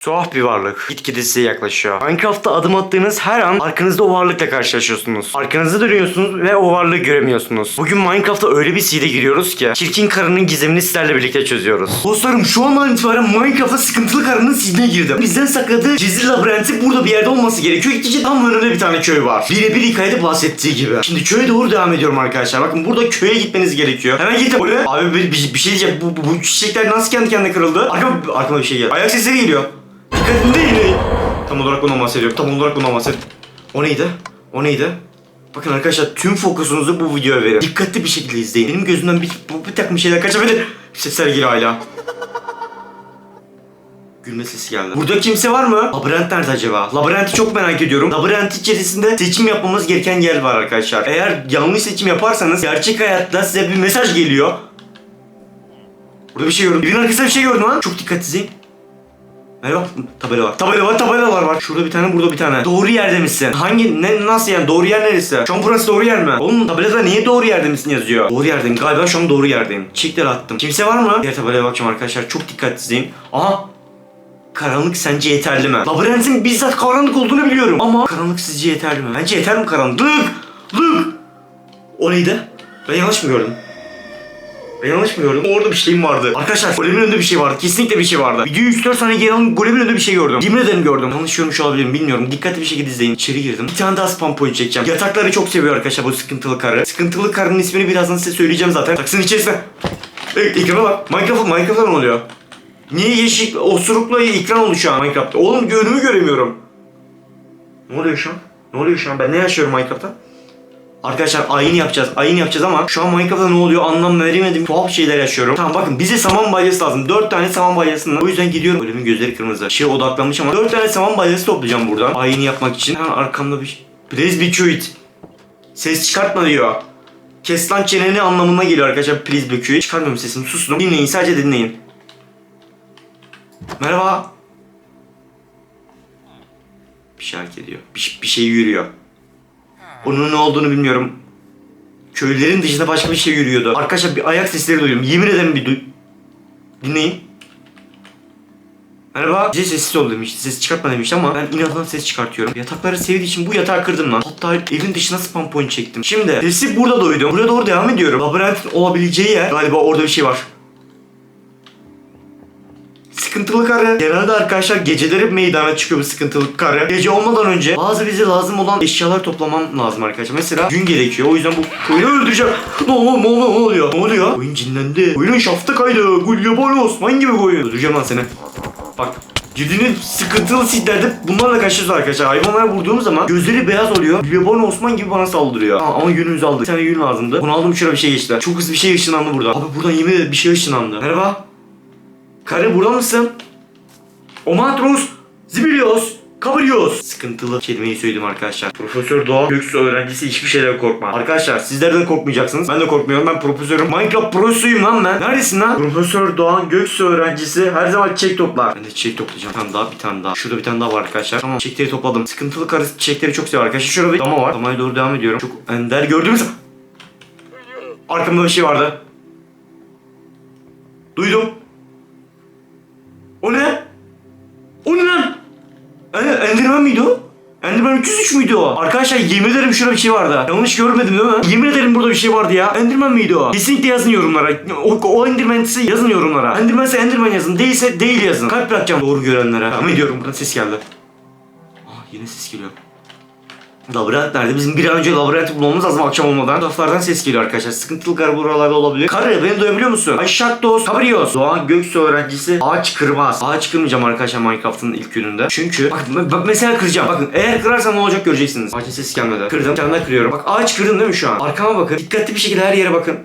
Tuhaf bir varlık. Gitgide size yaklaşıyor. Minecraft'ta adım attığınız her an arkanızda o varlıkla karşılaşıyorsunuz. Arkanızı dönüyorsunuz ve o varlığı göremiyorsunuz. Bugün Minecraft'ta öyle bir seed'e giriyoruz ki çirkin karının gizemini sizlerle birlikte çözüyoruz. Dostlarım şu andan itibaren Minecraft'ta sıkıntılı karının seed'ine girdim. Bizden sakladığı gizli labirenti burada bir yerde olması gerekiyor. İkinci tam önümde bir tane köy var. Birebir hikayede bahsettiği gibi. Şimdi köye doğru devam ediyorum arkadaşlar. Bakın burada köye gitmeniz gerekiyor. Hemen gidin. Oraya. Abi bir, bir, bir şey diyeceğim. Bu, bu, bu çiçekler nasıl kendi kendine kırıldı? Arkama, arkama bir şey geldi. Ayak sesleri geliyor. Değil. Tam olarak bundan bahsediyorum. Tam olarak bundan bahsediyorum. O neydi? O neydi? Bakın arkadaşlar tüm fokusunuzu bu videoya verin. Dikkatli bir şekilde izleyin. Benim gözümden bir, bu, bir takım şeyler kaçabilir. Sesler geliyor hala. Gülme sesi geldi. Burada kimse var mı? Labirent nerede acaba? Labirenti çok merak ediyorum. Labirent içerisinde seçim yapmamız gereken yer var arkadaşlar. Eğer yanlış seçim yaparsanız gerçek hayatta size bir mesaj geliyor. Burada bir şey gördüm. Evin arkasında bir şey gördüm ha. Çok dikkat izleyin. Merhaba. Tabela var. Tabela var, tabelalar var. Şurada bir tane, burada bir tane. Doğru yerde misin? Hangi, ne, nasıl yani? Doğru yer neresi? Şu an burası doğru yer mi? Oğlum tabelada niye doğru yerde misin yazıyor? Doğru yerdeyim. Galiba şu an doğru yerdeyim. Çiçekleri attım. Kimse var mı? Diğer tabelaya bakacağım arkadaşlar. Çok dikkatli izleyin. Aha. Karanlık sence yeterli mi? Labirentin bizzat karanlık olduğunu biliyorum. Ama karanlık sizce yeterli mi? Bence yeter mi karanlık? Lık! Lık! O neydi? Ben yanlış mı gördüm? Ben yanlış mı gördüm? Orada bir şeyim vardı. Arkadaşlar golemin önünde bir şey vardı. Kesinlikle bir şey vardı. Videoyu 3-4 saniye geri alın golemin önünde bir şey gördüm. Yemin ederim gördüm. Yanlış görmüş olabilirim bilmiyorum. Dikkatli bir şekilde izleyin. İçeri girdim. Bir tane daha spam point çekeceğim. Yatakları çok seviyor arkadaşlar bu sıkıntılı karı. Sıkıntılı karının ismini birazdan size söyleyeceğim zaten. Taksinin içerisine. Evet ekrana bak. Minecraft, Minecraft'ta ne oluyor? Niye yeşil osurukla ekran oldu şu an Minecraft'ta? Oğlum önümü göremiyorum. Ne oluyor şu an? Ne oluyor şu an? Ben ne yaşıyorum Minecraft'ta? Arkadaşlar ayin yapacağız. Ayin yapacağız ama şu an Minecraft'ta ne oluyor anlam veremedim. Tuhaf şeyler yaşıyorum. Tamam bakın bize saman balyası lazım. 4 tane saman balyasından. O yüzden gidiyorum. Ölümün gözleri kırmızı. Şey odaklanmış ama 4 tane saman balyası toplayacağım buradan. Ayini yapmak için. Hemen arkamda bir Please be quiet. Ses çıkartma diyor. Kes lan çeneni anlamına geliyor arkadaşlar. Please be quiet. Çıkarmıyorum sesimi. Sustum. Dinleyin. Sadece dinleyin. Merhaba. Bir şey hareket ediyor. Bir, bir şey yürüyor. Onun ne olduğunu bilmiyorum. Köylerin dışında başka bir şey yürüyordu. Arkadaşlar bir ayak sesleri duyuyorum. Yemin ederim bir duy... Dinleyin. Merhaba. Bize sessiz ol demişti. Ses çıkartma demişti ama ben inatla ses çıkartıyorum. Yatakları sevdiği için bu yatağı kırdım lan. Hatta evin dışına spam point çektim. Şimdi sesi burada duydum. Buraya doğru devam ediyorum. Labirentin olabileceği yer. Galiba orada bir şey var. Sıkıntılı karı. Genelde arkadaşlar geceleri meydana çıkıyor bu sıkıntılı karı. Gece olmadan önce bazı bize lazım olan eşyalar toplamam lazım arkadaşlar. Mesela gün gerekiyor. O yüzden bu koyunu öldüreceğim. Ne oluyor? Ne oluyor? Ne oluyor? Ne oluyor? Koyun cinlendi. Koyunun şaftı kaydı. Gulyabar Osman gibi koyun. Öldüreceğim lan seni. Bak Girdiğiniz sıkıntılı sitlerde bunlarla karşılaşıyoruz arkadaşlar. Hayvanlara vurduğumuz zaman gözleri beyaz oluyor. Gülyaban Osman gibi bana saldırıyor. Ha, ama yünümüzü aldık. Bir tane yün lazımdı. Bunu aldım şuraya bir şey geçti. Çok hızlı bir şey ışınlandı burada. Abi buradan yemin ederim bir şey ışınlandı. Merhaba. Karı burada mısın? Omatros, Zibilios, Kabrios. Sıkıntılı kelimeyi söyledim arkadaşlar. Profesör Doğa Göksu öğrencisi hiçbir şeyden korkma. Arkadaşlar sizler de korkmayacaksınız. Ben de korkmuyorum. Ben profesörüm. Minecraft prosuyum lan ben. Neredesin lan? Profesör Doğan Göksu öğrencisi her zaman çiçek toplar. Ben de çiçek toplayacağım. Bir tane daha bir tane daha. Şurada bir tane daha var arkadaşlar. Tamam çiçekleri topladım. Sıkıntılı karı çiçekleri çok seviyor arkadaşlar. Şurada bir dama var. Damaya doğru devam ediyorum. Çok ender gördüğümüz Arkamda bir şey vardı. Duydum. O ne? O ne lan? E, Enderman miydi o? Enderman 303 müydü o? Arkadaşlar yemin ederim şurada bir şey vardı. Yanlış görmedim değil mi? Yemin ederim burada bir şey vardı ya. Enderman miydi o? Kesinlikle yazın yorumlara. O, o Enderman'si yazın yorumlara. Enderman'se Enderman yazın. Değilse değil yazın. Kalp bırakacağım doğru görenlere. Devam ediyorum. Buradan ses geldi. Ah yine ses geliyor. Labirent nerede? Bizim bir an önce labirenti bulmamız lazım akşam olmadan. Raflardan ses geliyor arkadaşlar. Sıkıntılı karı buralarda olabilir. Karı beni duyabiliyor musun? Aşaktos, Kabrios. Doğan Göksu öğrencisi ağaç kırmaz. Ağaç kırmayacağım arkadaşlar Minecraft'ın ilk gününde. Çünkü bak, bak mesela kıracağım. Bakın eğer kırarsam ne olacak göreceksiniz. Ağacın sesi gelmedi. Kırdım. Daha kırıyorum. Bak ağaç kırdım değil mi şu an? Arkama bakın. Dikkatli bir şekilde her yere bakın.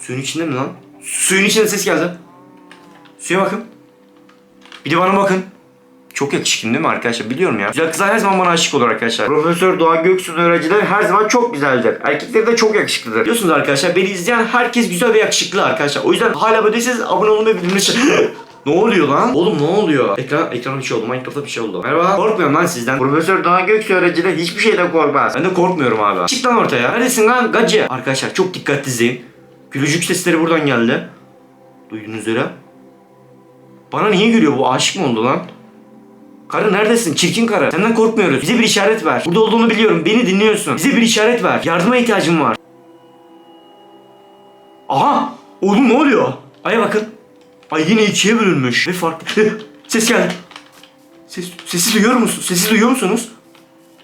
Suyun içinde mi lan? Suyun içinde ses geldi. Suya bakın. Bir de bana bakın. Çok yakışıklı değil mi arkadaşlar? Biliyorum ya. Güzel kızlar her zaman bana aşık olur arkadaşlar. Profesör Doğan Göksu'nun öğrencileri her zaman çok güzeldir. Erkekleri de çok yakışıklıdır. Biliyorsunuz arkadaşlar beni izleyen herkes güzel ve yakışıklı arkadaşlar. O yüzden hala böyleyseniz abone olmayı bildirin. Ne oluyor lan? Oğlum ne oluyor? Ekran, ekrana bir şey oldu. Minecraft'ta bir şey oldu. Merhaba. Korkmuyorum lan sizden. Profesör Doğan Göksu öğrencileri hiçbir şeyden korkmaz. Ben de korkmuyorum abi. Çık lan ortaya. Neredesin lan gacı? Arkadaşlar çok dikkatli izleyin. Gülücük sesleri buradan geldi. Duyduğunuz üzere. Bana niye gülüyor bu? Aşık mı oldu lan? Karı neredesin? Çirkin karı. Senden korkmuyoruz. Bize bir işaret ver. Burada olduğunu biliyorum. Beni dinliyorsun. Bize bir işaret ver. Yardıma ihtiyacım var. Aha! Oğlum ne oluyor? Aya bakın. Ay yine ikiye bölünmüş. Ve farklı. Ses geldi. Ses, sesi duyuyor musunuz? Sesi duyuyor musunuz?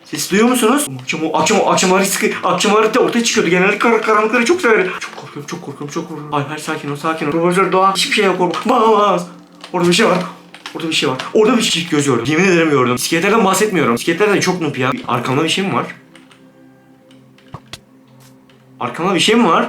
Ses duyuyor musunuz? Akşam, akşam, akşam harita, akşam harita ortaya çıkıyordu. Genelde kar, karanlıkları çok severim. Çok korkuyorum, çok korkuyorum, çok korkuyorum. Ay hayır sakin ol, sakin ol. Profesör Doğa hiçbir şey yok korkma. Bas. Orada bir şey var. Orada bir şey var. Orada bir çift göz gördüm. Yemin ederim gördüm. İskeletlerden bahsetmiyorum. İskeletlerden çok noob ya. Arkamda bir şey mi var? Arkamda bir şey mi var?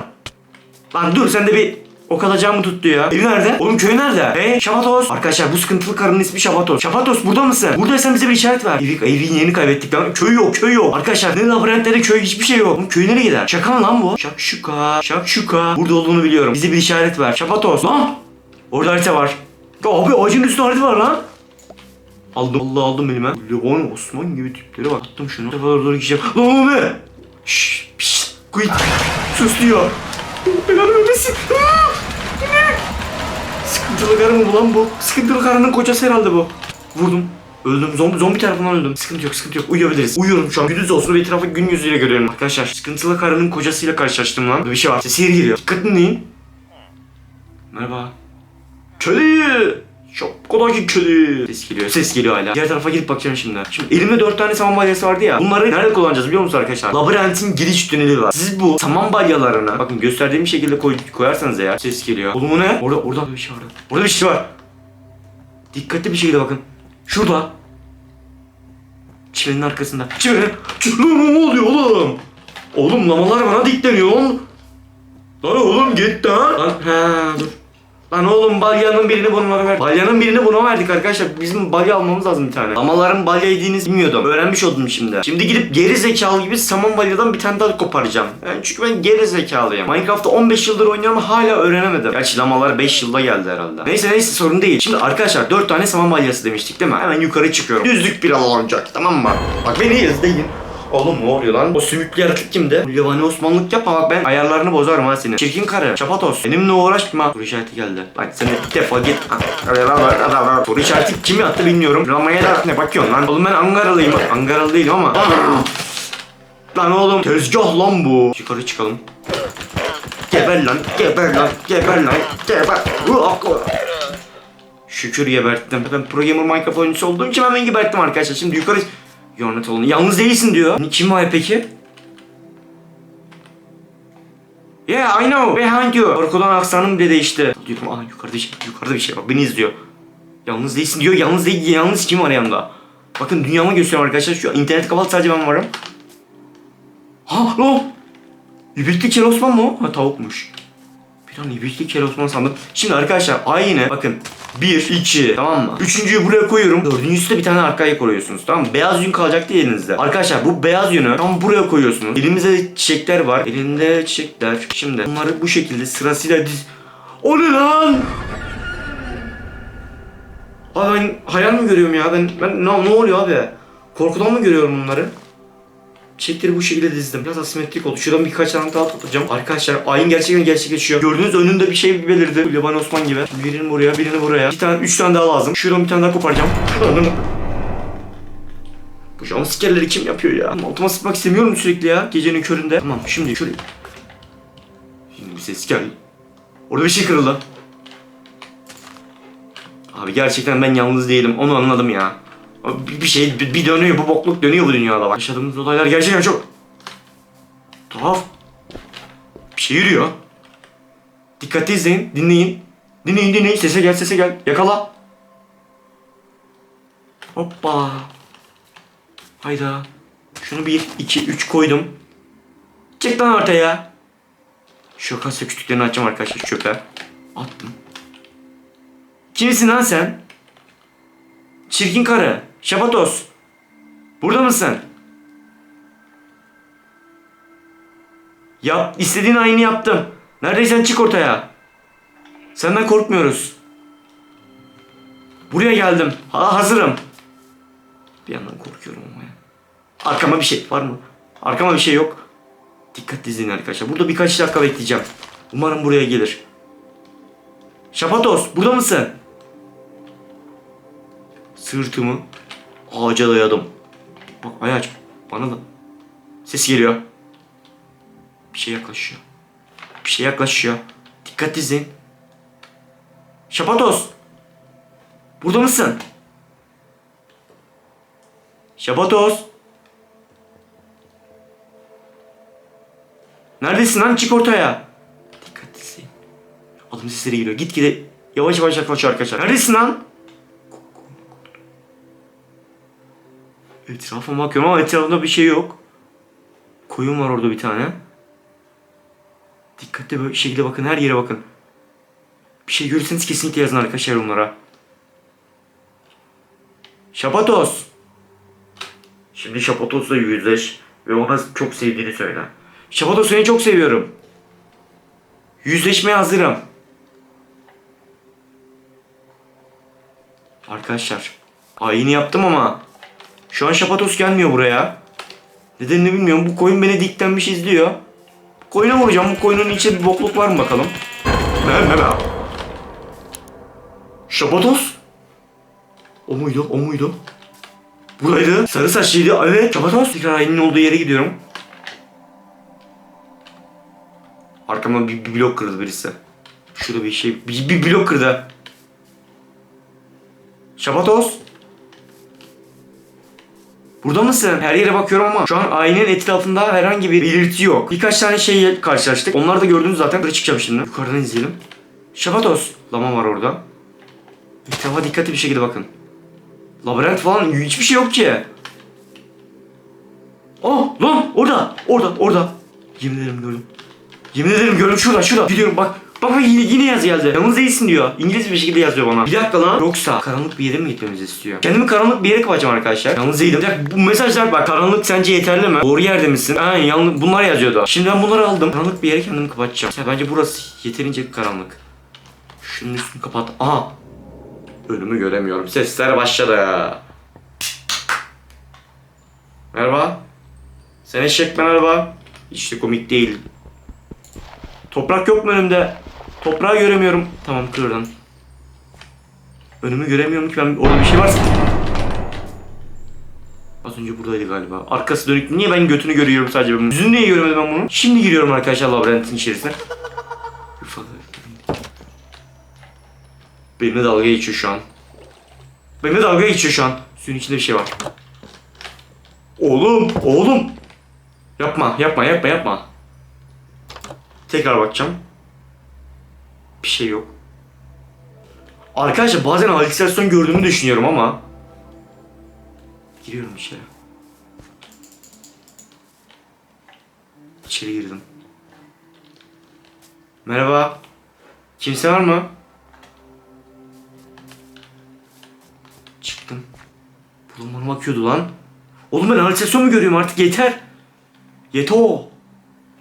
Lan dur sen de bir o kalacağımı tuttu ya. Evi nerede? Oğlum köy nerede? Hey Şapatos. Arkadaşlar bu sıkıntılı karının ismi Şapatos. Şapatos burada mısın? Buradaysan bize bir işaret ver. Evi, evi yeni kaybettik lan. Köy yok köy yok. Arkadaşlar ne labirentlerde köy hiçbir şey yok. Oğlum köy nereye gider? Şaka mı lan bu? Şakşuka. Şakşuka. Burada olduğunu biliyorum. Bize bir işaret ver. Şapatos. Lan. Orada harita var. Abi ağacın üstünde harita var lan. Aldım. Allah aldım elime. Levan Osman gibi tiplere bak. Attım şunu. Sefer doğru gideceğim. Lan abi. Şşş. Pişt. Quit. Sus diyor. Belanı vermesin. Sıkıntılı karı mı bu lan bu? Sıkıntılı karının kocası herhalde bu. Vurdum. Öldüm. Zombi, zombi tarafından öldüm. Sıkıntı yok, sıkıntı yok. Uyuyabiliriz. Uyuyorum şu an. Gündüz olsun ve etrafı gün yüzüyle görüyorum. Arkadaşlar sıkıntılı karının kocasıyla karşılaştım lan. Bir şey var. Sesi yeri geliyor. Dikkat dinleyin. Merhaba. Kedi! Şapkadaki kedi. Ses geliyor. Ses geliyor hala. Diğer tarafa gidip bakacağım şimdi. Şimdi elimde dört tane saman balyası vardı ya. Bunları nerede kullanacağız biliyor musunuz arkadaşlar? Labirentin giriş tüneli var. Siz bu saman balyalarını bakın gösterdiğim şekilde koy, koyarsanız eğer ses geliyor. Oğlum o ne? Orada orada bir şey var. Orada bir şey var. Dikkatli bir şekilde bakın. Şurada. Çimenin arkasında. Çimenin. Çimenin ne oluyor oğlum? Oğlum lamalar bana dikleniyor lan. Lan oğlum git lan. Lan ha dur. Lan oğlum balyanın birini buna ver. Balyanın birini buna verdik arkadaşlar. Bizim balya almamız lazım bir tane. Lamaların balya yediğinizi bilmiyordum. Öğrenmiş oldum şimdi. Şimdi gidip geri zekalı gibi saman balyadan bir tane daha koparacağım. Yani çünkü ben geri zekalıyım. Minecraft'ta 15 yıldır oynuyorum hala öğrenemedim. Gerçi lamalar 5 yılda geldi herhalde. Neyse neyse sorun değil. Şimdi arkadaşlar 4 tane saman balyası demiştik değil mi? Hemen yukarı çıkıyorum. Düzlük bir alan olacak tamam mı? Bak beni izleyin. Oğlum ne oluyor lan? O sümüklü yaratık kimdi? Yabani Osmanlık yapma bak ben ayarlarını bozarım ha senin. Çirkin karı, çapatos. Benimle uğraşma. Soru işareti geldi. Bak sen de defa git. Soru işareti kim yaptı bilmiyorum. Ramaya da ne bakıyorsun lan? Oğlum ben Angaralıyım. Angaralı değilim ama. Lan oğlum tezgah lan bu. Yukarı çıkalım. Geber lan, geber lan, geber lan, geber. Şükür geberttim. Ben pro gamer Minecraft oyuncusu olduğum için hemen geberttim arkadaşlar. Şimdi yukarı... Yornet olun. Yalnız değilsin diyor. Kim var peki? Yeah, I know. Behind you. Korkudan aksanım bile değişti. Diyorum aa yukarıda, şey- yukarıda bir şey var. Beni izliyor. Yalnız değilsin diyor. Yalnız değil. Yalnız kim var yanında? Bakın dünyamı gösteriyorum arkadaşlar. Şu internet kapalı sadece ben varım. Ha lan. İbrikli Kel mı o? Ha tavukmuş. Bir an İbrikli Kel Osman sandım. Şimdi arkadaşlar aynı bakın. 1, 2 tamam mı? Üçüncüyü buraya koyuyorum. Dördüncüsü de bir tane arkaya koyuyorsunuz tamam mı? Beyaz yün kalacaktı elinizde. Arkadaşlar bu beyaz yünü tam buraya koyuyorsunuz. Elimizde çiçekler var. Elimde çiçekler. Şimdi bunları bu şekilde sırasıyla diz... O ne lan? Abi ben hayal mi görüyorum ya? Ben, ben ne, ne oluyor abi? Korkudan mı görüyorum bunları? Çiçekleri bu şekilde dizdim. Biraz asimetrik oldu. Şuradan birkaç tane daha tutacağım. Arkadaşlar ayın gerçekten gerçekleşiyor. Gördüğünüz önünde bir şey belirdi. Levan Osman gibi. Birini buraya, birini buraya. Bir tane, üç tane daha lazım. Şuradan bir tane daha koparacağım. Bu jumpscare'leri kim yapıyor ya? Altıma sıkmak istemiyorum sürekli ya. Gecenin köründe. Tamam şimdi şöyle. Şimdi bir ses geldi. Orada bir şey kırıldı. Abi gerçekten ben yalnız değilim. Onu anladım ya. Bir şey bir dönüyor bu bokluk dönüyor bu dünyada bak. Yaşadığımız olaylar gerçekten çok tuhaf. Bir şey yürüyor. Dikkatli izleyin, dinleyin. Dinleyin dinleyin sese gel sese gel. Yakala. Hoppa. Hayda. Şunu bir, iki, üç koydum. Çık lan ortaya. Şu kasa kütüklerini açacağım arkadaşlar çöpe. Attım. Kimsin lan sen? Çirkin karı. Şapatos. Burada mısın? Yap, istediğin aynı yaptım. Neredeysen çık ortaya. Senden korkmuyoruz. Buraya geldim. Ha, hazırım. Bir yandan korkuyorum ama ya. Arkama bir şey var mı? Arkama bir şey yok. Dikkatli izleyin arkadaşlar. Burada birkaç dakika bekleyeceğim. Umarım buraya gelir. Şapatos, burada mısın? Sırtımı ağaca dayadım. Bak ayaç bana da ses geliyor. Bir şey yaklaşıyor. Bir şey yaklaşıyor. Dikkat izleyin. Şapatos. Burada mısın? Şapatos. Neredesin lan? Çık ortaya. Dikkat izleyin. Adım sesleri geliyor. Git gide yavaş yavaş yaklaşıyor arkadaşlar. Neredesin lan? Etrafıma bakıyorum ama etrafımda bir şey yok. Koyun var orada bir tane. Dikkatli böyle şekilde bakın her yere bakın. Bir şey görürseniz kesinlikle yazın arkadaşlar yorumlara. Şapatos. Şimdi Şapatos'la yüzleş ve ona çok sevdiğini söyle. Şapatos seni çok seviyorum. Yüzleşmeye hazırım. Arkadaşlar ayini yaptım ama şu an Şapatos gelmiyor buraya. Nedenini bilmiyorum. Bu koyun beni diklenmiş izliyor. Koyuna vuracağım. Bu koyunun içinde bir bokluk var mı bakalım? Ne ne ne? Şapatos? O muydu? O muydu? Buraydı. Sarı saçlıydı. Evet. Şapatos. Tekrar ayının olduğu yere gidiyorum. Arkamdan bir, bir blok kırdı birisi. Şurada bir şey. Bir, bir blok kırdı. Şapatos. Burada mısın? Her yere bakıyorum ama şu an aynenin etrafında herhangi bir belirti yok. Birkaç tane şey karşılaştık. Onları da gördünüz zaten. Buraya çıkacağım şimdi. Yukarıdan izleyelim. Şapatos. Lama var orada. Etrafa dikkatli bir şekilde bakın. Labirent falan hiçbir şey yok ki. Oh lan orada orada orada. Yemin ederim gördüm. Yemin ederim gördüm şurada şurada. Gidiyorum bak. Bak yine, yine yaz geldi. Yalnız değilsin diyor. İngiliz bir şekilde yazıyor bana. Bir dakika lan. Yoksa karanlık bir yere mi gitmemizi istiyor? Kendimi karanlık bir yere kapatacağım arkadaşlar. Yalnız değilim. Bu mesajlar bak. Karanlık sence yeterli mi? Doğru yerde misin? Aynen yanlış. Bunlar yazıyordu. Şimdi ben bunları aldım. Karanlık bir yere kendimi kapatacağım. Ya bence burası yeterince karanlık. Şunun üstünü kapat. Aha. Önümü göremiyorum. Sesler başladı. Merhaba. Sen eşek merhaba. Hiç de komik değil. Toprak yok mu önümde? Toprağı göremiyorum. Tamam kırdım. Önümü göremiyorum ki ben orada bir şey varsa. Az önce buradaydı galiba. Arkası dönük. Niye ben götünü görüyorum sadece ben? Yüzünü niye göremedim ben bunu? Şimdi giriyorum arkadaşlar labirentin içerisine. Benimle dalga geçiyor şu an. Benimle dalga geçiyor şu an. Suyun içinde bir şey var. Oğlum, oğlum. Yapma, yapma, yapma, yapma. Tekrar bakacağım. Bir şey yok. Arkadaşlar bazen halüsinasyon gördüğümü düşünüyorum ama. Giriyorum içeri. İçeri girdim. Merhaba. Kimse var mı? Çıktım. Bulun bana bakıyordu lan. Oğlum ben halüsinasyon mu görüyorum artık yeter. Yeto.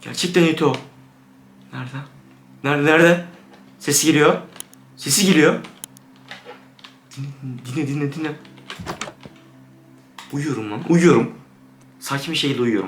Gerçekten Yeto. Nerede? Nerede nerede? Sesi geliyor. Sesi geliyor. Dinle dinle dinle. Uyuyorum lan uyuyorum. Sakin bir şekilde uyuyorum.